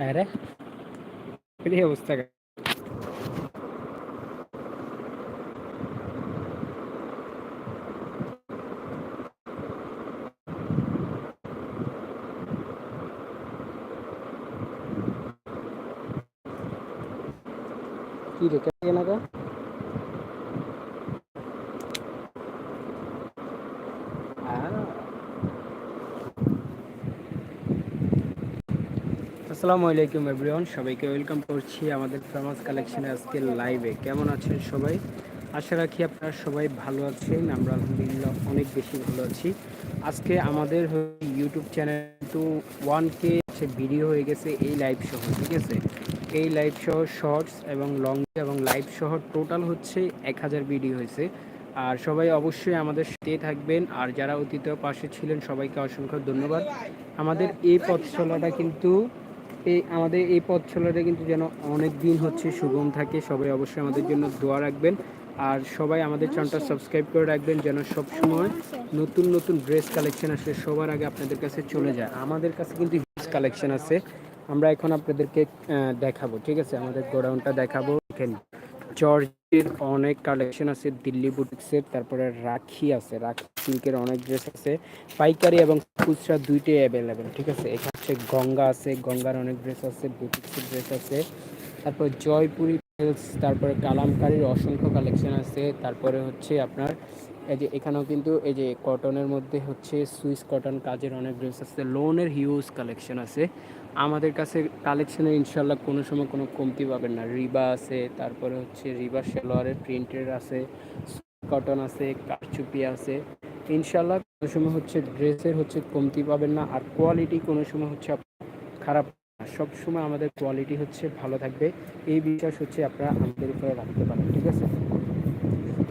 আরে এই অবস্থা? কি রেখে না গো? আসসালামু আলাইকুম এভরিওয়ান, সবাইকে ওয়েলকাম করছি আমাদের ফেমাস কালেকশনে আজকে লাইভে কেমন আছেন সবাই? আশা রাখি আপনারা সবাই ভালো আছেন, আমরা আলহামদুলিল্লাহ অনেক বেশি ভালো আছি। আজকে আমাদের ইউটিউব চ্যানেল টু ওয়ান কে হচ্ছে ভিডিও হয়ে গেছে এই লাইভ সহ, ঠিক আছে? এই লাইভ সহ শর্টস এবং লং এবং লাইভ সহ টোটাল হচ্ছে এক হাজার ভিডিও হয়েছে। আর সবাই অবশ্যই আমাদের সাথে থাকবেন, আর যারা অতীত পাশে ছিলেন সবাইকে অসংখ্য ধন্যবাদ। আমাদের এই পথ চলাটা কিন্তু এই আমাদের এই পথ চলাটা কিন্তু যেন অনেক দিন হচ্ছে সুগম থাকে। সবাই অবশ্যই আমাদের জন্য দোয়া রাখবেন। আর সবাই আমাদের চ্যানেলটা সাবস্ক্রাইব করে রাখবেন যেন সব সময় নতুন নতুন ড্রেস কালেকশন আসে সবার আগে আপনাদের কাছে চলে যায়। আমাদের কাছে কিন্তু হিউজ কালেকশন আছে। আমরা এখন আপনাদেরকে দেখাবো, ঠিক আছে? আমাদের গোডাউনটা দেখাবো। এখানে জর্জের অনেক কালেকশন আছে, দিল্লি বুটিক্সের, তারপরে রাখি আছে, রাখি সিল্কের অনেক ড্রেস আছে, পাইকারি এবং খুচরা দুইটাই অ্যাভেলেবেল ঠিক আছে? এখানে গঙ্গা আছে, গঙ্গার অনেক ড্রেস আছে, বুটিক্সের ড্রেস আছে, তারপর জয়পুরি তারপরে কালামকারির অসংখ্য কালেকশন আছে, তারপরে হচ্ছে আপনার, এই যে এখানেও কিন্তু এই যে কটনের মধ্যে হচ্ছে সুইস কটন কাজের অনেক ড্রেস আছে লোনের হিউজ কালেকশন আছে। আমাদের কাছে কালেকশনের ইনশাল্লাহ কোনো সময় কোনো কমতি পাবেন না। রিবা আছে, তারপরে হচ্ছে রিবা সেলোয়ারের প্রিন্টের আছে কটন আছে, কারচুপি আছে। ইনশাল্লাহ কোনো সময় হচ্ছে ড্রেসের হচ্ছে কমতি পাবেন না, আর কোয়ালিটি কোনো সময় হচ্ছে খারাপ সব সময় আমাদের কোয়ালিটি হচ্ছে ভালো থাকবে। এই বিশ্বাস হচ্ছে আপনারা আমাদের উপরে রাখতে পারেন, ঠিক আছে?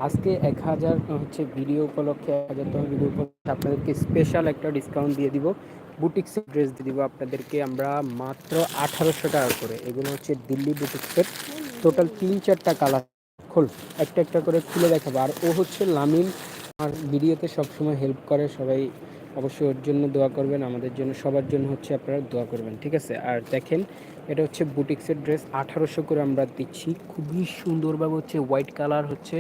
আজকে এক হাজার, হচ্ছে ভিডিও উপলক্ষে এক হাজারতম ভিডিও উপলক্ষে আপনাদেরকে স্পেশাল একটা ডিসকাউন্ট দিয়ে দিব। বুটিক্সের ড্রেস দিয়ে দিব আপনাদেরকে আমরা মাত্র আঠারোশো টাকা করে। এগুলো হচ্ছে দিল্লি বুটিক্সের টোটাল তিন চারটা কালার খোল, একটা একটা করে খুলে দেখাবো। আর ও হচ্ছে লামিন। আর ভিডিওতে সবসময় হেল্প করে সবাই। অবশ্যই ওর জন্য দোয়া করবেন, আমাদের জন্য, সবার জন্য হচ্ছে আপনারা দোয়া করবেন, ঠিক আছে? আর দেখেন, এটা হচ্ছে বুটিক্সের ড্রেস, আঠারোশো করে আমরা দিচ্ছি। খুবই সুন্দরভাবে হচ্ছে হোয়াইট কালার হচ্ছে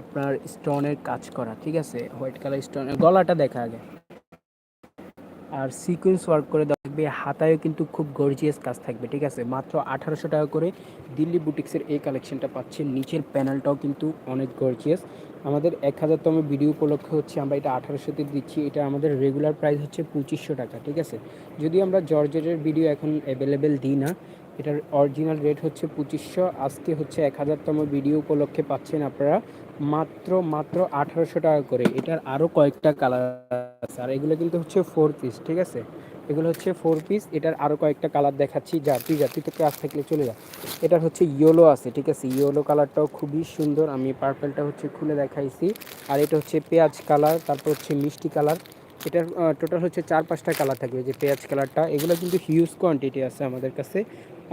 আপনার স্টোনের কাজ করা, ঠিক আছে? হোয়াইট কালার স্টোনের গলাটা দেখা আগে। আর সিকোয়েন্স ওয়ার্ক করে থাকবে, হাতায়ও কিন্তু খুব গর্জিয়াস কাজ থাকবে, ঠিক আছে? মাত্র আঠারোশো টাকা করে দিল্লি বুটিক্সের এই কালেকশনটা পাচ্ছেন, নিচের প্যানেলটাও কিন্তু অনেক গর্জিয়াস আমাদের এক হাজারতম ভিডিও উপলক্ষে হচ্ছে আমরা এটা আঠারোশোতে দিচ্ছি। এটা আমাদের রেগুলার প্রাইস হচ্ছে পঁচিশশো টাকা, ঠিক আছে? যদি আমরা জর্জেটের ভিডিও এখন অ্যাভেলেবেল দিই না, এটার অরিজিনাল রেট হচ্ছে পঁচিশশো। আজকে হচ্ছে এক হাজারতম ভিডিও উপলক্ষে পাচ্ছেন আপনারা মাত্র মাত্র আঠারোশো টাকা করে। এটার আরও কয়েকটা কালার আছে, আর এগুলো কিন্তু হচ্ছে ফোর পিস ঠিক আছে? এগুলো হচ্ছে ফোর পিস এটার আরও কয়েকটা কালার দেখাচ্ছি যা তুই যা তুই তো ক্লাস থাকলে চলে যা এটার হচ্ছে ইয়েলো আছে, ঠিক আছে? ইয়েলো কালারটাও খুবই সুন্দর। আমি পার্পেলটা হচ্ছে খুলে দেখাইছি। আর এটা হচ্ছে পেঁয়াজ কালার তারপর হচ্ছে মিষ্টি কালার এটার টোটাল হচ্ছে চার পাঁচটা কালার থাকবে, যে পেঁয়াজ কালারটা এগুলো কিন্তু হিউজ কোয়ান্টিটি আছে আমাদের কাছে,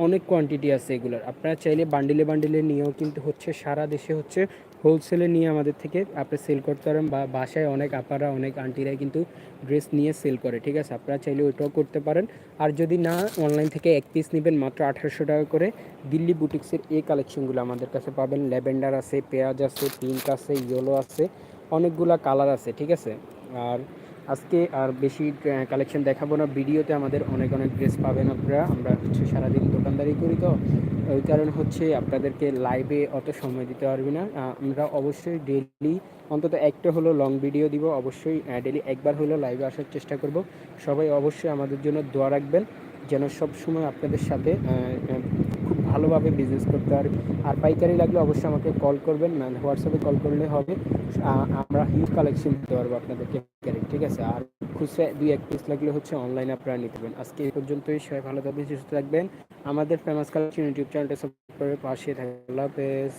অনেক কোয়ান্টিটি আছে এগুলোর। আপনারা চাইলে বান্ডিলে বান্ডিলে নিয়েও কিন্তু হচ্ছে সারা দেশে হচ্ছে হোলসেলে নিয়ে আমাদের থেকে আপনি সেল করতে পারেন বা বাসায় অনেক আপারা, অনেক আন্টিরাই কিন্তু ড্রেস নিয়ে সেল করে, ঠিক আছে? আপনারা চাইলে ওইটাও করতে পারেন। আর যদি না অনলাইন থেকে এক পিস নেবেন মাত্র আঠারোশো টাকা করে, দিল্লি বুটিক্সের এই কালেকশনগুলো আমাদের কাছে পাবেন। ল্যাভেন্ডার আছে, পেঁয়াজ আছে পিঙ্ক আছে ইয়েলো আছে, অনেকগুলা কালার আছে, ঠিক আছে? আর আজকে আর বেশি কালেকশন দেখাবো না। ভিডিওতে আমাদের অনেক অনেক ড্রেস পাবেন আপনারা। আমরা হচ্ছে সারাদিন দোকানদারি করি তো। ওই কারণ হচ্ছে আপনাদেরকে লাইভে অত সময় দিতে পারবি না। আমরা অবশ্যই ডেলি অন্তত একটা হলো লং ভিডিও দিব। অবশ্যই ডেলি একবার হলো লাইভে আসার চেষ্টা করব। সবাই অবশ্যই আমাদের জন্য দোয়া রাখবেন, যেন সব সময় আপনাদের সাথে খুব ভালোভাবে বিজনেস করতে পারি। আর পাইকারি লাগলে অবশ্যই আমাকে কল করবেন হোয়াটসঅ্যাপে কল করলে হবে। আমরা হিউজ কালেকশন দিতে পারব আপনাদেরকে। ঠিক আছে? আর খুচরা দুই এক পিস লাগলে হচ্ছে অনলাইনে আপনারা নিতে পারবেন আজকে এই পর্যন্তই। সবাই ভালো থাকবেন, সুস্থ থাকবেন। আমাদের ফেমাস কালেকশন ইউটিউব চ্যানেলটা সাবস্ক্রাইব করে পাশে থাকবেন। আল্লাহ হাফেজ।